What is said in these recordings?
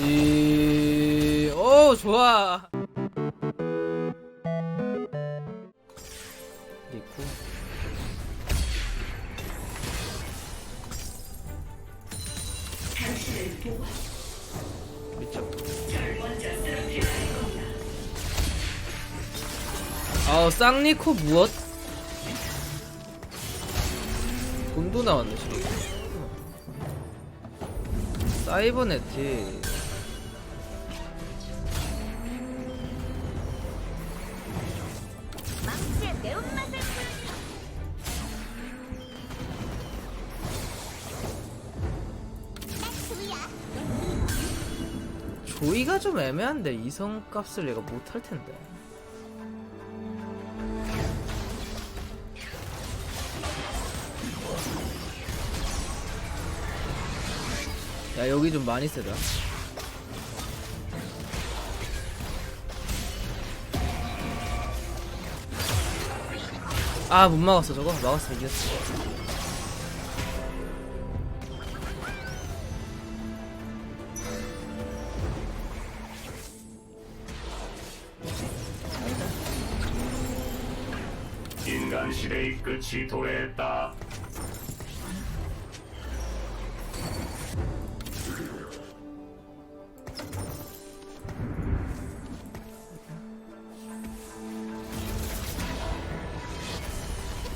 이... 오 좋아. 있고 밑쪽 아우 쌍리코 무엇? 돈도 나왔네 지금. 사이버네티 조이가 좀 애매한데 이성값을 얘가 못할 텐데. 야 여기 좀 많이 세다. 아 못 막았어 저거 막았으면 이겼어. 끝이 도래했다.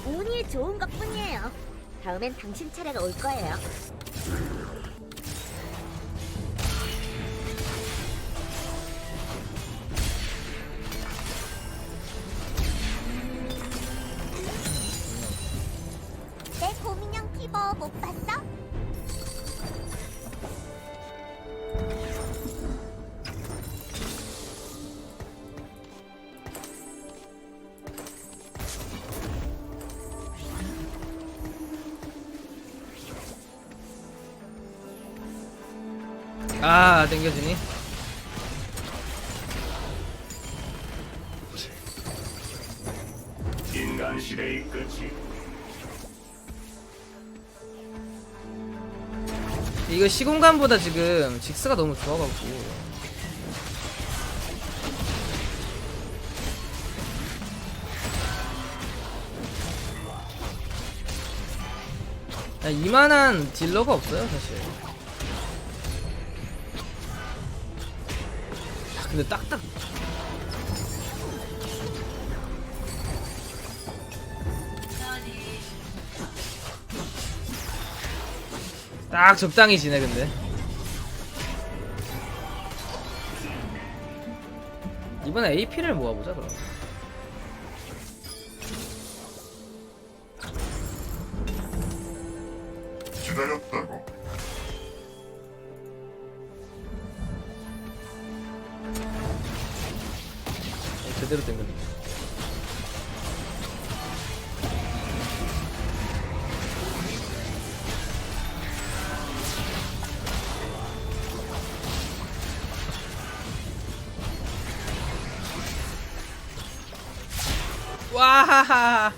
운이 좋은 것뿐이에요. 다음엔 당신 차례가 올 거예요. 아 땡겨지니? 인간 시대의 끝이. 이거 시공간보다 지금 직스가 너무 좋아가지고. 야, 이만한 딜러가 없어요 사실 근데 딱딱. 딱 적당히 지네 근데. 이번에 AP를 모아보자 그럼. 기다렸다 제대로 된 거네 와하하.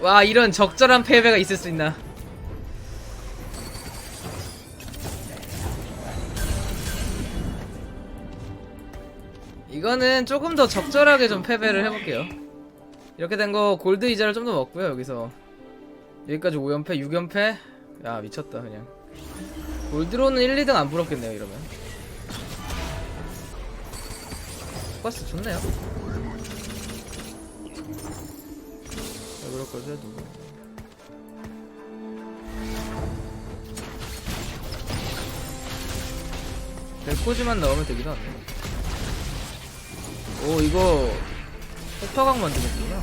와 이런 적절한 패배가 있을 수 있나 이거는 조금 더 적절하게 좀 패배를 해볼게요. 이렇게 된 거 골드 이자를 좀 더 먹고요 여기서. 여기까지 5연패 6연패? 야 미쳤다 그냥. 골드로는 1, 2등 안 부럽겠네요 이러면. 포커스 좋네요. 왜 그럴 거죠 누구? 벨코즈만 넣으면 되기도 하네 오 이거 폭파각 만들었구나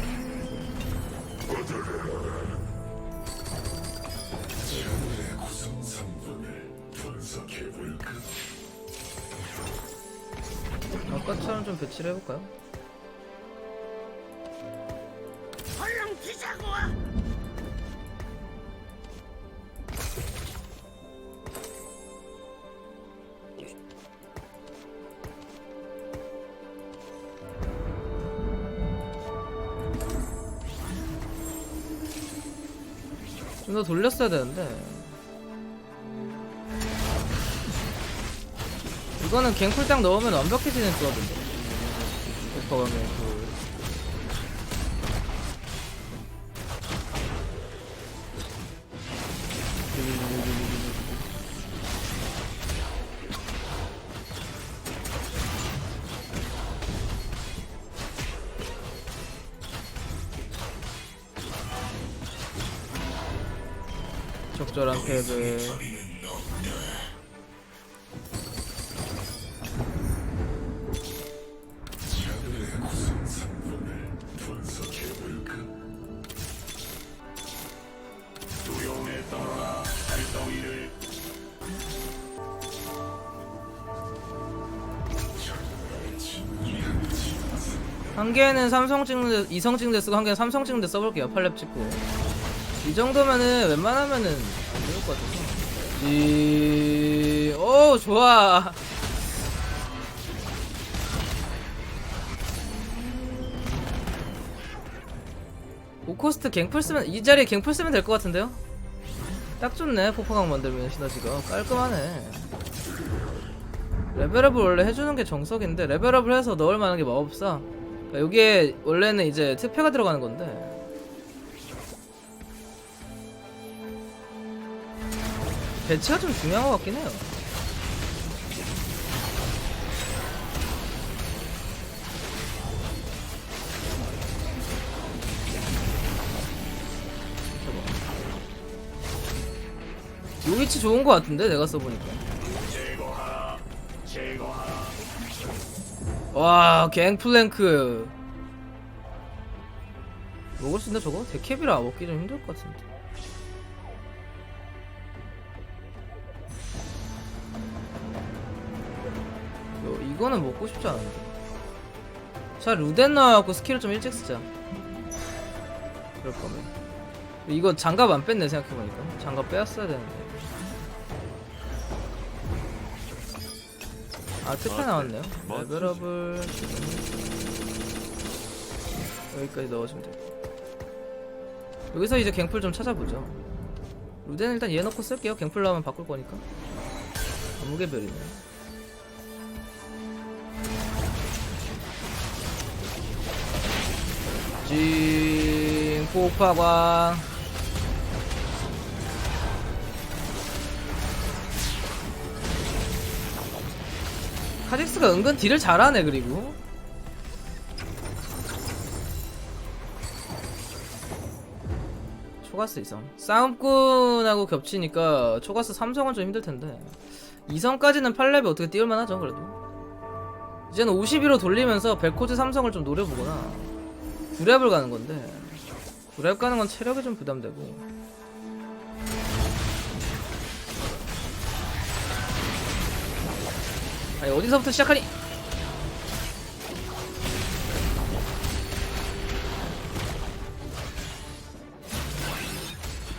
아까처럼 좀 배치를 해볼까요? 좀더 돌렸어야 되는데. 이거는 갱풀 딱 넣으면 완벽해지는 조합인데. 오퍼가면 그 적절한 패배 한 개는 삼성 찍는 데 이성 찍는 데 쓰고 한 개는 삼성 찍는 데 써볼게요. 팔렙 찍고. 이 정도면은 웬만하면은 안 되는 것 같아서 이 오 좋아. 오코스트 갱풀 쓰면 이 자리에 갱풀 쓰면 될 것 같은데요? 딱 좋네 포퍼강 만들면 시너지가. 깔끔하네. 레벨업을 원래 해주는 게 정석인데 레벨업을 해서 넣을 만한 게 마법사. 그러니까 여기에 원래는 이제 특패가 들어가는 건데 배치가 좀 중요한 것 같긴 해요. 요 위치 좋은 것 같은데 내가 써보니까. 와 갱플랭크. 먹을 수 있나 저거? 데캡이라 먹기 좀 힘들 것 같은데 이거는 먹고 싶지 않은데. 자 루덴 나와갖고 스킬을 좀 일찍 쓰자. 그럴 거면. 이거 장갑 안 뺐네 생각해보니까. 장갑 빼왔어야 되는데. 아 특패 나왔네요. 레벨업을 여기까지 넣어주면 될것 여기서 이제 갱플 좀 찾아보죠. 루덴 일단 얘 넣고 쓸게요. 갱플 나오면 바꿀 거니까. 아무개별이네 징 폭파광 카직스가 은근 딜을 잘하네 그리고. 초가스 이성. 싸움꾼하고 겹치니까 초가스 삼성은 좀 힘들텐데. 이성까지는 8렙에 어떻게 띄울만 하죠 그래도? 이제는 52로 돌리면서 벨코즈 삼성을 좀 노려보거나 9렙을 가는 건데 9렙 가는 건 체력이 좀 부담되고 아니 어디서부터 시작하니?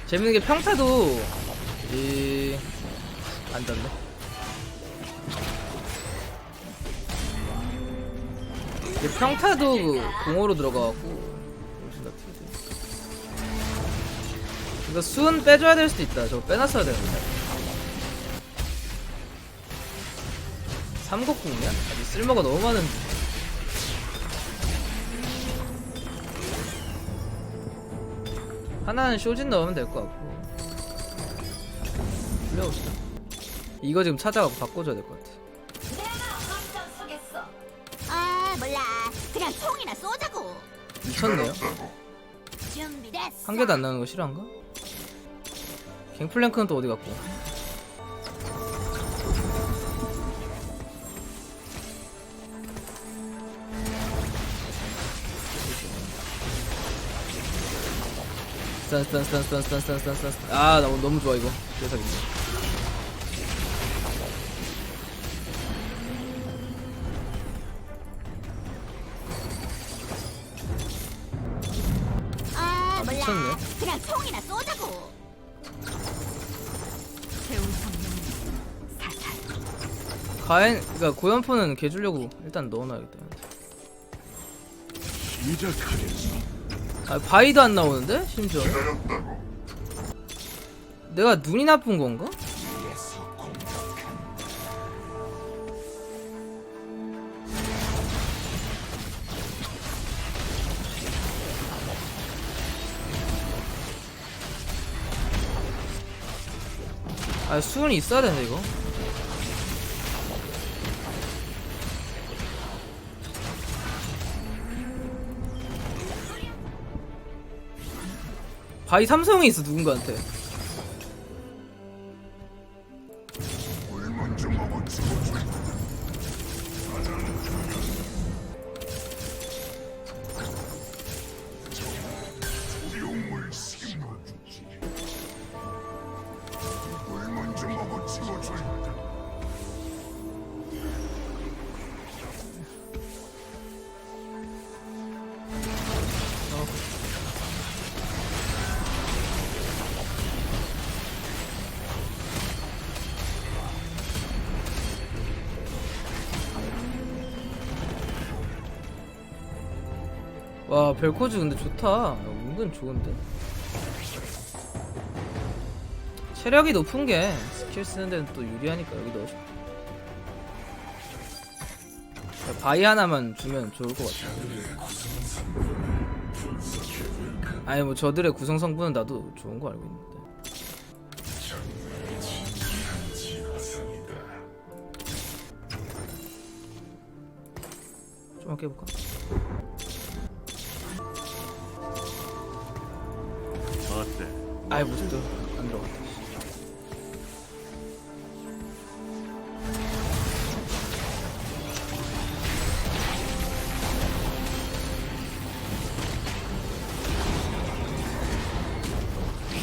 재밌는 게 평타도 이 안 닿네. 이 평타도 그 공으로 들어가갖고 훨씬 더 튀지. 이거 수은 빼줘야 될 수도 있다. 저거 빼놨어야 되는데. 삼국궁이야? 아직 쓸모가 너무 많은데. 하나는 쇼진 넣으면 될 것 같고. 올려봅시다. 이거 지금 찾아가고 바꿔줘야 될것같 그냥 총이나 쏘자고. 미쳤네요. 준비됐어. 한 개도 안 나오는 거 싫어한가? 갱플랭크는 또 어디 갔고? 스탄 스탄 스탄 스탄 스탄 스탄 스탄 스탄 아나 오늘 너무 좋아 이거 대사기 아 가엔 그니까 고연포는 개 주려고 일단 넣어놔야겠다 아 바이도 안 나오는데? 심지어. 내가 눈이 나쁜 건가? 아 수은이 있어야 되는데 이거 바이 삼성이 있어 누군가한테 와 벨코즈 근데 좋다. 은근 좋은데? 체력이 높은 게 스킬 쓰는 데는 또 유리하니까 여기 넣어줘. 자, 바위 하나만 주면 좋을 것 같아. 아니 뭐 저들의 구성 성분은 나도 좋은 거 알고 있는데. 좀만 깨볼까? 어때? 아이 모습도 안 들어갔다.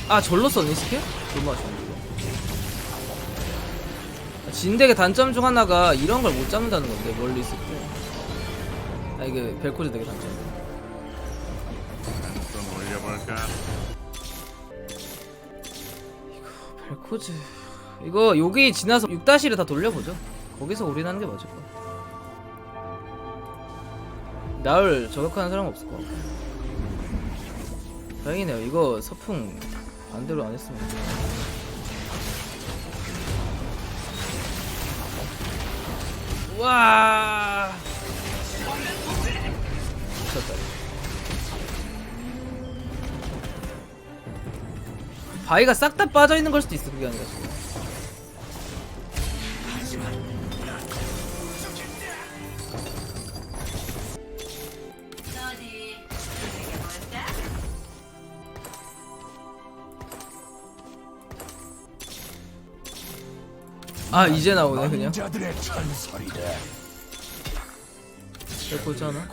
아 절로 썼니 스킬? 너무 아쉬운데 이거. 아, 진덱의 단점 중 하나가 이런 걸 못 잡는다는 건데 멀리 있을 때. 아 이게 벨코즈 덱의 단점. 좀 올려볼까? 벨코즈 이거 여기 지나서 6-1을 다 돌려보죠. 거기서 올인하는 게 맞을 거야 나을 저격하는 사람 없을 것 같고 다행이네요. 이거 서풍 반대로 안 했으면 와! 미쳤다 바위가 싹 다 빠져 있는 걸 수도 있어 그게 아니라 지금. 아 이제 나오네 그냥 자들의 전설이다. 뵙고 있잖아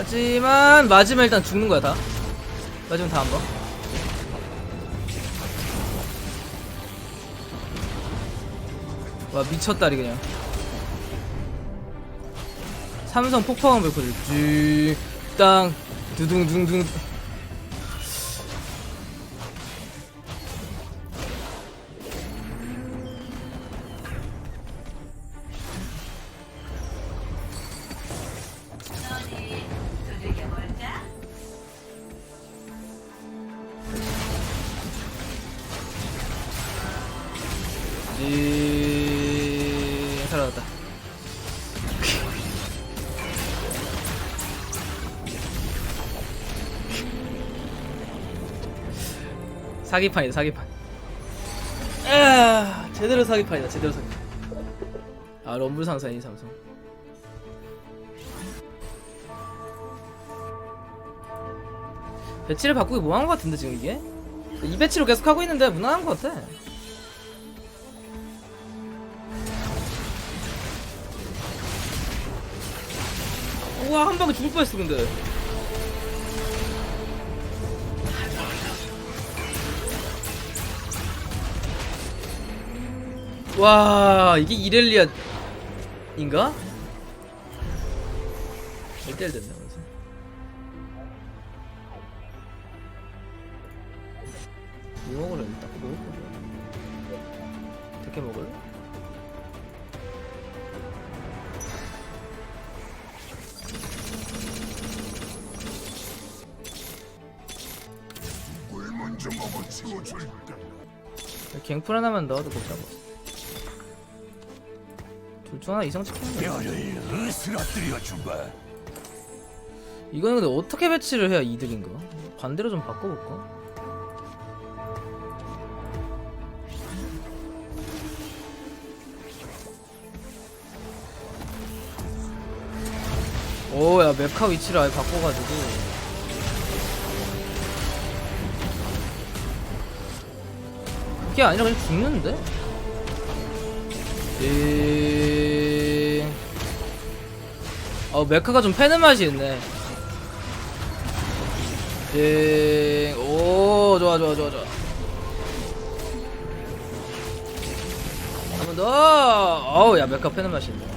하지만 맞으면 일단 죽는 거야 다. 맞으면 다안 봐. 와 미쳤다리 그냥. 삼성 폭파광 벨코즈 쥐땅 두둥둥둥 쥐 살아났다. 사기판이다 사기판. 아 제대로 사기판이다 제대로 사기판. 아 럼블 상사이 삼성. 배치를 바꾸기 뭐한 것 같은데 지금 이게? 이 배치로 계속 하고 있는데 무난한 것 같아 우와 한 방에 죽을 뻔했어 근데 와 이게 이렐리아인가? 1대1 됐네 갱플 하나만 넣어도 못 잡아 둘중 하나 이상 찍히는 이거는 근데 어떻게 배치를 해야 이득인가? 반대로 좀 바꿔볼까? 오야 메카 위치를 아예 바꿔가지고 게 아니라 그냥 죽는데? 에... 어 메카가 좀 패는 맛이 있네 예, 오, 좋아, 좋아, 좋아, 좋아. 한 번 더. 어우, 야, 메카 패는 맛이 있네.